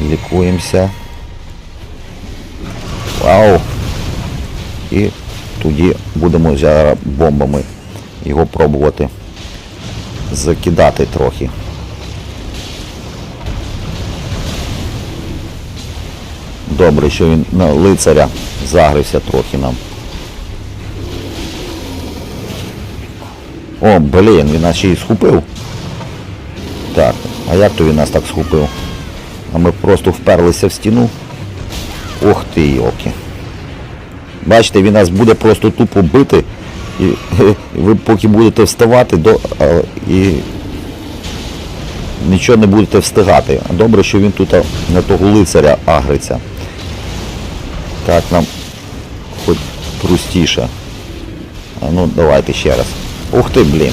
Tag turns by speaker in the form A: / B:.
A: Лікуємося. Вау! І тоді будемо зараз бомбами його пробувати закидати трохи. Добре, що він на лицаря загрився трохи нам. О, блін, він нас ще й схопив. Так, а як то він нас так схопив? А ми просто вперлися в стіну. Ох ти, йолки. Бачите, він нас буде просто тупо бити. І, ви поки будете вставати до, і нічого не будете встигати. Добре, що він тут на того лицаря агриться. Так нам хоч простіше. А ну давайте ще раз. Ух ти, блін.